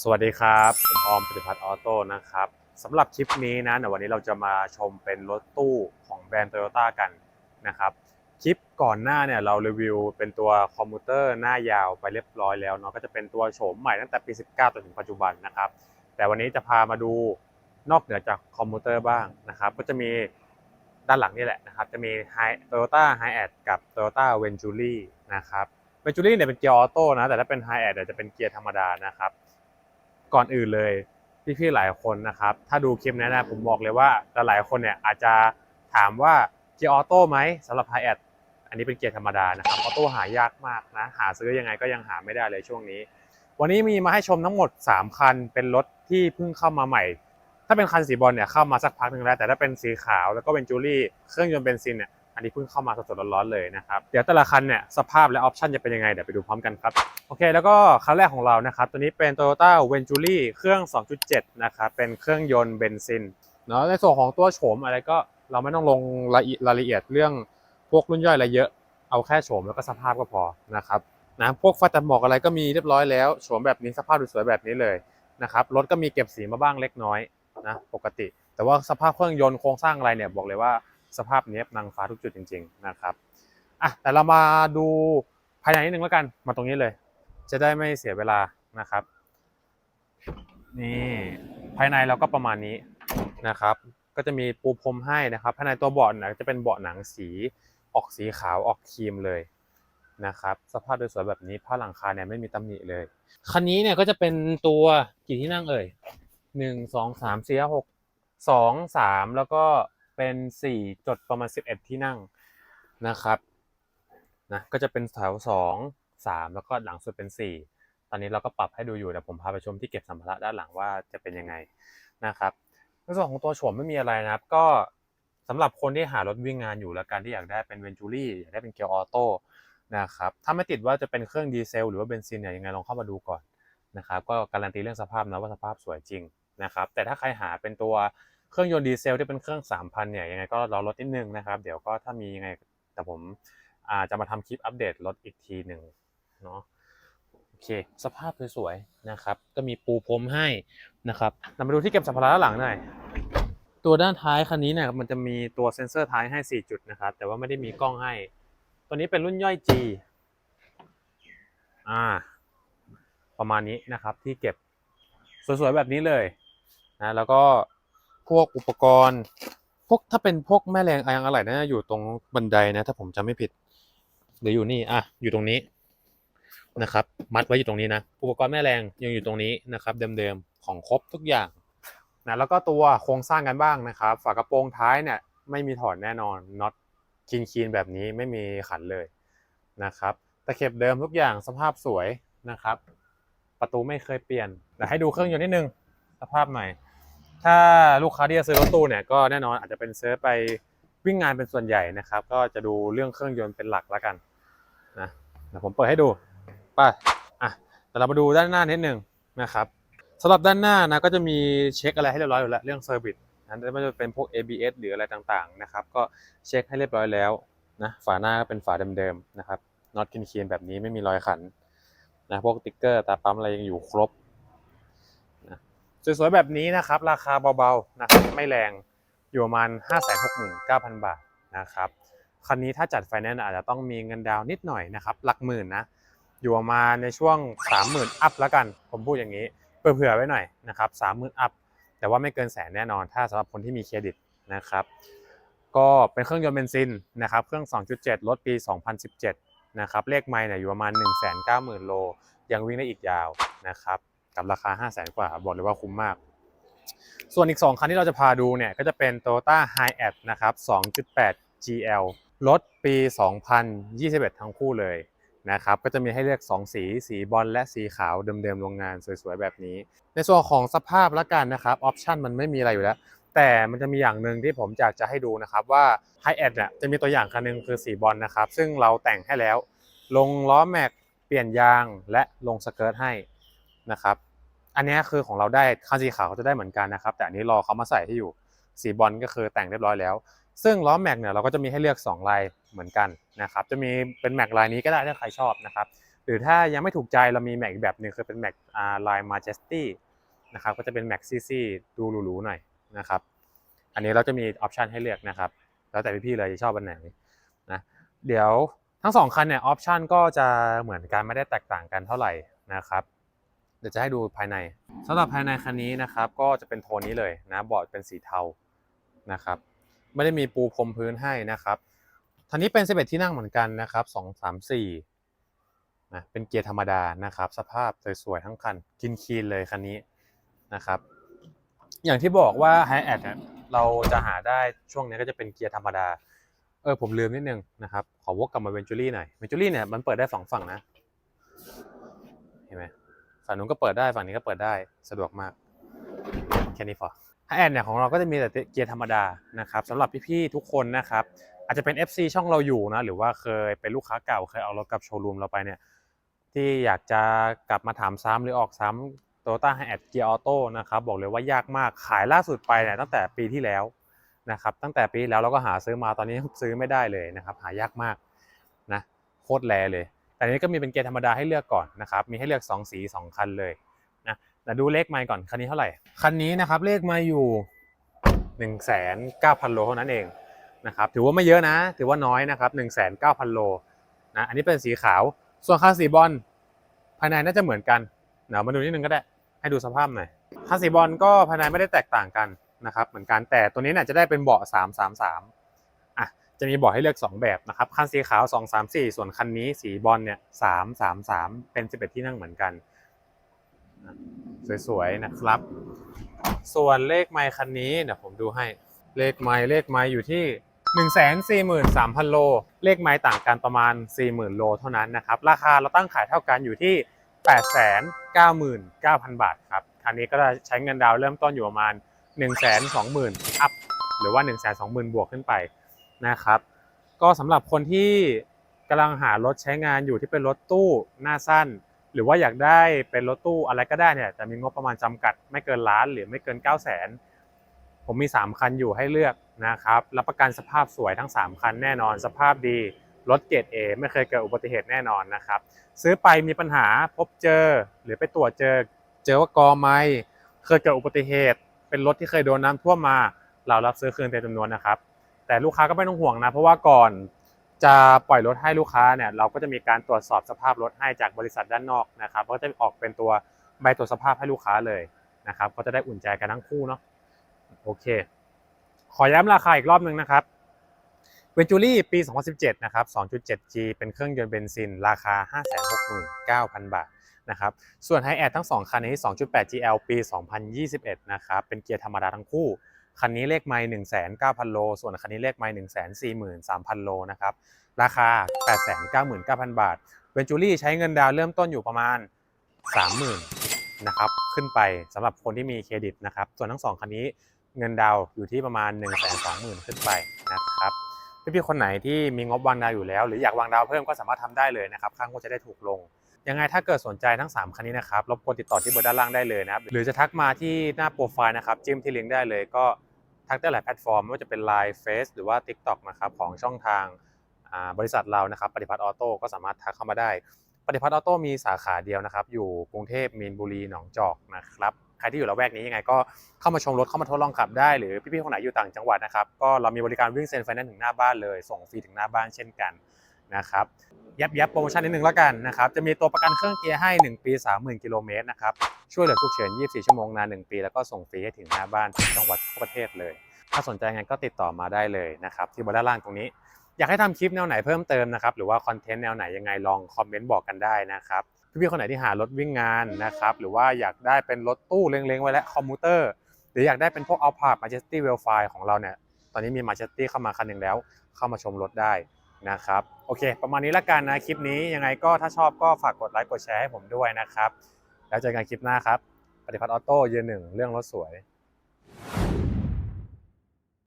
สวัสดีครับ ผมออมปฏิพัฒน์ออโต้นะครับสำหรับคลิปนี้นะเดี๋ยววันนี้เราจะมาชมเป็นรถตู้ของแบรนด์โตโยต้ากันนะครับคลิปก่อนหน้าเนี่ยเรารีวิวเป็นตัวคอมพิวเตอร์หน้ายาวไปเรียบร้อยแล้วเนาะก็จะเป็นตัวโฉมใหม่ตั้งแต่ปี 19จนถึงปัจจุบันนะครับ แต่วันนี้จะพามาดูนอกเหนือจากคอมพิวเตอร์บ้างนะครับ ก็จะมีด้านหลังนี่แหละนะครับ จะมี Toyota h i a กับ Toyota Venturi นะครับ Venturi เนี่ยเป็นเกียร์ออโต้นะแต่ถ้าเป็น h i a เนี่ยจะเป็นเกียร์ธรรมดานะครับ ก่อนอื่นเลยพี่ๆหลายคนนะครับ ถ้าดูคลิปนี้นะผมบอกเลยว่าหลายๆคนเนี่ยอาจจะถามว่าเกียร์ออโต้ไหมสำหรับ h i a อันนี้เป็นเกียร์ธรรมดานะครับออโต้หายากมากนะหาซื้อยังไงก็ยังหาไม่ได้เลยช่วงนี้ วันนี้มีมาให้ชมทั้งหมด 3 คันเป็นรถที่เพิ่งเข้ามาใหม่ ถ้าเป็นคันสีบอลเนี่ยเข้ามาสักพักหนึ่งแล้ว แต่ถ้าเป็นสีขาวแล้วก็เป็นจูลี่เครื่องยนต์เบนซินเนี่ย อันนี้เพิ่งเข้ามาสดๆร้อนๆเลยนะครับ เดี๋ยวแต่ละคันเนี่ยสภาพและออปชันจะเป็นยังไง เดี๋ยวไปดูพร้อมกันครับ โอเค แล้วก็คันแรกของเรานะครับ ตัวนี้เป็น Toyota Venturi เครื่อง 2.7 นะครับ เป็นเครื่องยนต์เบนซินเนาะในส่วนของตัวโฉมอะไรก็เราไม่ต้องลงรายละเอียดเรื่องพวกรุ่นย่อยอะไรเยอะ เอาแค่โฉมแล้วก็สภาพก็พอนะครับนะพวกไฟตัดหมอกอะไรก็มีเรียบร้อยแล้วโฉมแบบนี้สภาพสวยๆแบบนี้เลยนะครับรถก็มีเก็บสีมาบ้างเล็กน้อยนะปกติ แต่ว่าสภาพเครื่องยนต์โครงสร้างอะไรเนี่ยบอกเลยว่า สภาพเนี้ยนางฟ้าทุกจุดจริง ๆนะครับอะแต่เรามาดูภายในนิดนึงแล้วกันมาตรงนี้เลย จะได้ไม่เสียเวลานะครับนี่ภายในเราก็ประมาณนี้นะครับ ก็จะมีปูพรมให้นะครับ ภายในตัวเบาะเนี่ยจะเป็นเบาะหนังสีออกสีขาวออกครีมเลยนะครับ สภาพโดยสวยแบบนี้ผ้าหลังคาเนี่ยไม่มีตำหนิเลย คันนี้เนี่ยก็จะเป็นตัวกี่ที่นั่งเอ่ยหนึ่งสองสามสี่ห้าหกสองสามแล้วก็ เป็นสี่จดประมาณสิบเอ็ดที่นั่งนะครับนะก็จะเป็นแถวสองสามแล้วก็หลังสุดเป็นสี่ตอนนี้เราก็ปรับให้ดูอยู่เดี๋ยวผมพาไปชมที่เก็บสัมภาระด้านหลังว่าจะเป็นยังไงนะครับในส่วนของตัวโฉมไม่มีอะไรนะครับ ก็สำหรับคนที่หารถวิ่งงานอยู่แล้วการที่อยากได้เป็นเวนจูรี่อยากได้เป็นเกียร์ออโต้นะครับถ้าไม่ติดว่าจะเป็นเครื่องดีเซลหรือว่าเบนซินเนี่ยยังไงลองเข้ามาดูก่อนนะครับก็การันตีเรื่องสภาพนะว่าสภาพสวยจริงนะครับแต่ถ้าใครหาเป็นตัว เครื่องยนต์ดีเซลที่เป็นเครื่อง 3,000 เนี่ยยังไงก็รอรถนิดนึงนะครับ เดี๋ยวก็ถ้ามียังไงแต่ผมอาจจะมาทำคลิปอัปเดตรถอีกทีหนึ่งเนาะโอเค สภาพสวยๆนะครับ ก็มีปูพรมให้นะครับเรามาดูที่เก็บสัมภาระด้านหลังหน่อยตัวด้านท้ายคันนี้เนี่ยมันจะมีตัวเซ็นเซอร์ท้ายให้ 4 จุดนะครับ แต่ว่าไม่ได้มีกล้องให้ ตัวนี้เป็นรุ่นย่อย G อ่า ประมาณนี้นะครับที่เก็บสวยๆแบบนี้เลยนะแล้วก็ พวกอุปกรณ์ พวกถ้าเป็นพวกแม่แรงอยางอะไหล่น่าจะอยู่ตรงบันไดนะ ถ้าผมจำไม่ผิดเดี๋ยวอยู่นี่อะอยู่ตรงนี้นะครับ มัดไว้อยู่ตรงนี้นะ อุปกรณ์แม่แรงยังอยู่ตรงนี้นะครับเดิมๆของครบทุกอย่างนะแล้วก็ตัวโครงสร้างกันบ้างนะครับ ฝากระโปรงท้ายเนี่ยไม่มีถอดแน่นอนน็อตคีนคีนแบบนี้ไม่มีขันเลยนะครับตะเข็บเดิมทุกอย่างสภาพสวยนะครับ ประตูไม่เคยเปลี่ยนเดี๋ยวให้ดูเครื่องยนต์นิดนึงสภาพใหม่ ถ้าลูกค้าที่จะซื้อรถตู้เนี่ยก็แน่นอนอาจจะเป็นซื้อไปวิ่งงานเป็นส่วนใหญ่นะครับ ก็จะดูเรื่องเครื่องยนต์เป็นหลักแล้วกันนะเดี๋ยวผมเปิดให้ดูไป้าอะแต่เรามาดูด้านหน้านิดนึงนะครับสำหรับด้านหน้านะก็จะมีเช็คอะไรให้เรียบร้อยอยู่แล้วเรื่องเซอร์วิสนะไม่ว่าจะเป็นพวก ABS หรืออะไรต่างๆนะครับก็เช็คให้เรียบร้อยแล้วนะฝาหน้าก็เป็นฝาเดิมๆนะครับน็อตคินๆแบบนี้ไม่มีรอยขันนะพวกติ๊กเกอร์ตาปั๊มอะไรยังอยู่ครบ สวยๆแบบนี้นะครับ ราคาเบาๆนะครับไม่แรงอยู่ประมาณ 569,000 บาทนะครับคันนี้ถ้าจัดไฟแนนซ์อาจจะต้องมีเงินดาวน์นิดหน่อยนะครับ หลักหมื่นนะอยู่ประมาณในช่วง 30,000 อัพแล้วกัน ผมพูดอย่างนี้เผื่อๆไว้หน่อยนะครับ30,000 อัพแต่ว่าไม่เกินแสนแน่นอน ถ้าสำหรับคนที่มีเครดิตนะครับก็เป็นเครื่องยนต์เบนซินนะครับเครื่อง 2.7 รถปี 2017 นะครับเลขไมล์เนี่ยอยู่ประมาณ 190,000 โล ยังวิ่งได้อีกยาวนะครับ กับราคา 5 0 0แสนกว่า บอกเลยว่าคุ้มมาก ส่วนอีก 2 คันที่เราจะพาดูเนี่ย ก็จะเป็น Toyota h i a t นะครับ 2.8 GL รถปี 2021 ทั้งคู่เลยนะครับ ก็จะมีให้เลือก 2 สี สีบอลและสีขาวเดิมๆโรงงานสวยๆ แบบนี้ ในส่วนของสภาพละกันนะครับ ออปชันมันไม่มีอะไรอยู่แล้ว แต่มันจะมีอย่างหนึ่งที่ผมอยากจะให้ดูนะครับว่า h i a t เนี่ยจะมีตัวอย่างคันหนึงคือสีบอลนะครับ ซึ่งเราแต่งให้แล้ว ลงล้อแม็กเปลี่ยนยางและลงสเกิร์ตให้ นะครับ อันนี้คือของเราได้คันสีขาวเขาจะได้เหมือนกันนะครับ แต่อันนี้รอเขามาใส่ให้อยู่สีบอลก็คือแต่งเรียบร้อยแล้ว ซึ่งล้อแม็กเนี่ยเราก็จะมีให้เลือก 2 ลายเหมือนกันนะครับ จะมีเป็นแม็กลายนี้ก็ได้ถ้าใครชอบนะครับ หรือถ้ายังไม่ถูกใจเรามีแม็กอีกแบบหนึ่งคือเป็นแม็กลายมาเจสตี้นะครับก็จะเป็นแม็กซี่ๆดูหรูๆหน่อยนะครับ อันนี้เราจะมีออปชันให้เลือกนะครับ แล้วแต่พี่ๆเลยจะชอบอันไหนนะ เดี๋ยวทั้งสองคันเนี่ยออปชันก็จะเหมือนกันไม่ได้แตกต่างกันเท่าไหร่นะครับ เดี๋ยวจะให้ดูภายในสำหรับภายในคันนี้นะครับ ก็จะเป็นโทนนี้เลยนะบอร์ดเป็นสีเทานะครับ ไม่ได้มีปูพรมพื้นให้นะครับทันนี้เป็น11ที่นั่งเหมือนกันนะครับ2 3 4นะเป็นเกียร์ธรรมดานะครับ สภาพสวยๆทั้งคันกินคีนเลยคันนี้นะครับ อย่างที่บอกว่าไฮแอดเนี่ยเราจะหาได้ช่วงนี้ก็จะเป็นเกียร์ธรรมดาเออผมลืมนิดนึงนะครับ ขอวกกลับมาเวนจูรี่หน่อยเวนจูรี่เนี่ยมันเปิดได้สองฝั่งนะ เห็นไหม ฝั่งนู้นก็เปิดได้ฝั่งนี้ก็เปิดได้สะดวกมากแค่นี้พอไฮแอดเนี่ยของเราก็จะมีแต่เกียร์ธรรมดานะครับสำหรับพี่ๆทุกคนนะครับอาจจะเป็น FC ช่องเราอยู่นะหรือว่าเคยเป็นลูกค้าเก่าเคยเอารถกับโชว์รูมเราไปเนี่ยที่อยากจะกลับมาถามซ้ำหรือออกซ้ำ Toyota h i แอดเกียร์ออโต้นะครับบอกเลยว่ายากมากขายล่าสุดไปเนี่ยตั้งแต่ปีที่แล้วนะครับตั้งแต่ปีแล้วเราก็หาซื้อมาตอนนี้ซื้อไม่ได้เลยนะครับหายากมากนะโคตรแรเลย แต่นี้ก็มีเป็นเกียร์ธรรมดาให้เลือกก่อนนะครับมีให้เลือก 2 สี 2 คันเลยนะแต่ดูเลขไมล์ก่อนคันนี้เท่าไหร่คันนี้นะครับเลขไมล์อยู่1 9 0 0 0โลเท่านั้นเองนะครับถือว่าไม่เยอะนะ ถือว่าน้อยนะครับ1 9 0 0 0โลนะอันนี้เป็นสีขาวส่วนคันสีบอลภายในน่าจะเหมืมือนกันเดี๋ยวมาดูนิดนึงก็ได้ให้ดูสภาพหน่อยคันสีบอลก็ภายในไม่ได้แตกต่างกันนะครับเหมือนกันแต่ตัวนี้เนี่ยจะได้เป็นเบาะ3 3 3อะ จะมีบาะให้เลือก 2 แบบนะครับ คันสีขาว 2 3 4 ส่วนคันนี้สีบอลเนี่ย3 3 3เป็น 11 ที่นั่งเหมือนกัน สวยๆนะครับ ส่วนเลขไมล์คันนี้เดี๋ยวผมดูให้เลขไมล์เลขไมล์อยู่ที่ 143,000 โล เลขไมล์ต่างกันประมาณ 40,000 โลเท่านั้นนะครับ ราคาเราตั้งขายเท่ากันอยู่ที่ 899,000 บาทครับ คันนี้ก็จะใช้เงินดาวเริ่มต้นอยู่ประมาณ 120,000 อัพ หรือว่า 120,000 บวกขึ้นไป นะครับ ก็สำหรับคนที่กำลังหารถใช้งานอยู่ที่เป็นรถตู้หน้าสั้น หรือว่าอยากได้เป็นรถตู้อะไรก็ได้เนี่ยแต่มีงบประมาณจำกัดไม่เกินล้านหรือไม่เกิน 9 0 0 0 0 0ผมมี 3 คันอยู่ให้เลือกนะครับรับประกันสภาพสวยทั้ง 3 คันแน่นอน สภาพดีรถเกรด A ไม่เคยเกิดอุบัติเหตุแน่นอนนะครับ ซื้อไปมีปัญหาพบเจอหรือไปตรวจเจอ เจอว่ากอไม้เคยเกิดอุบัติเหตุ เป็นรถที่เคยโดนน้ำท่วมมา เรารับซื้อคืนเต็มจำนวนนะครับ แต่ลูกค้าก็ไม่ต้องห่วงนะ เพราะว่าก่อนจะปล่อยรถให้ลูกค้าเนี่ยเราก็จะมีการตรวจสอบสภาพรถให้จากบริษัทด้านนอกนะครับก็จะออกเป็นตัวใบตรวจสภาพให้ลูกค้าเลยนะครับก็จะได้อุ่นใจกันทั้งคู่เนาะโอเค ขอย้ำราคาอีกรอบหนึ่งนะครับเวนจูรี่ปี 2017 นะครับ 2.7G เป็นเครื่องยนต์เบนซิน ราคา 569,000 บาทนะครับ ส่วนไฮแอดทั้ง 2 คันนี้ 2.8 GL ปี 2021 นะครับ เป็นเกียร์ธรรมดาทั้งคู่ คันนี้เลขไมล์1,900โล ส่วนคันนี้เลขไมล์143,000โลนะครับ ราคา899,000บาท เวนจูรี่ใช้เงินดาวเริ่มต้นอยู่ประมาณ30,000นนะครับ ขึ้นไปสำหรับคนที่มีเครดิตนะครับ ส่วนทั้ง2คันนี้เงินดาวอยู่ที่ประมาณ120,000ขึ้นไปนะครับพี่ๆคนไหนที่มีงบวางดาวอยู่แล้ว หรืออยากวางดาวเพิ่มก็สามารถทำได้เลยนะครับ ค่างวดจะได้ถูกลง ยังไงถ้าเกิดสนใจทั้ง 3 คันนี้นะครับรบกวนติดต่อที่เบอร์ด้านล่างได้เลยนะครับ หรือจะทักมาที่หน้าโปรไฟล์นะครับ จิ้มที่ลิงก์ได้เลยก็ทักได้หลายแพลตฟอร์มไม่ว่าจะเป็น Line Face หรือว่า TikTok นะครับของช่องทางบริษัทเรานะครับปฏิพัฒน์ออโต้ก็สามารถทักเข้ามาได้ ปฏิพัฒน์ออโต้มีสาขาเดียวนะครับ อยู่กรุงเทพมีนบุรีหนองจอกนะครับใครที่อยู่ละแวกนี้ยังไงก็เข้ามาชมรถเข้ามาทดลองขับได้หรือพี่ๆคนไหนอยู่ต่างจังหวัดนะครับก็เรามีบริการวิ่งเซ็นไฟแนนซ์ถึงหน้าบ้านเลย ส่งฟรีถึงหน้าบ้านเช่นกันนะครับ ยับยับโปรโมชั่นนิดนึงแล้วกันนะครับ จะมีตัวประกันเครื่องเกียร์ให้ 1 ปี 30,000 กิโลเมตรนะครับ ช่วยเหลือฉุกเฉิน 24 ชั่วโมงนาน 1 ปี แล้วก็ส่งฟรีให้ถึงหน้าบ้านทุกจังหวัดทั่วประเทศเลย ถ้าสนใจไงก็ติดต่อมาได้เลยนะครับ ที่บนด้านล่างตรงนี้ อยากให้ทำคลิปแนวไหนเพิ่มเติมนะครับ หรือว่าคอนเทนต์แนวไหนยังไงลองคอมเมนต์บอกกันได้นะครับพี่ๆคนไหนที่หารถวิ่งงานนะครับ หรือว่าอยากได้เป็นรถตู้เล็งๆไว้และคอมพิวเตอร์ หรืออยากได้เป็นพวกเอาพาร์ Majesty w e l f i ของเราเนี่ย ตอนนี้มี Majesty เข้ามาคันหนึ่งแล้ว เข้ามาชมรถได้ นะครับ โอเค ประมาณนี้ละกันนะคลิปนี้ยังไงก็ถ้าชอบก็ฝากกดไลค์กดแชร์ให้ผมด้วยนะครับ แล้วเจอกันคลิปหน้าครับ ปฏิพัฒน์ออโต้ยืนหนึ่งเรื่องรถสวย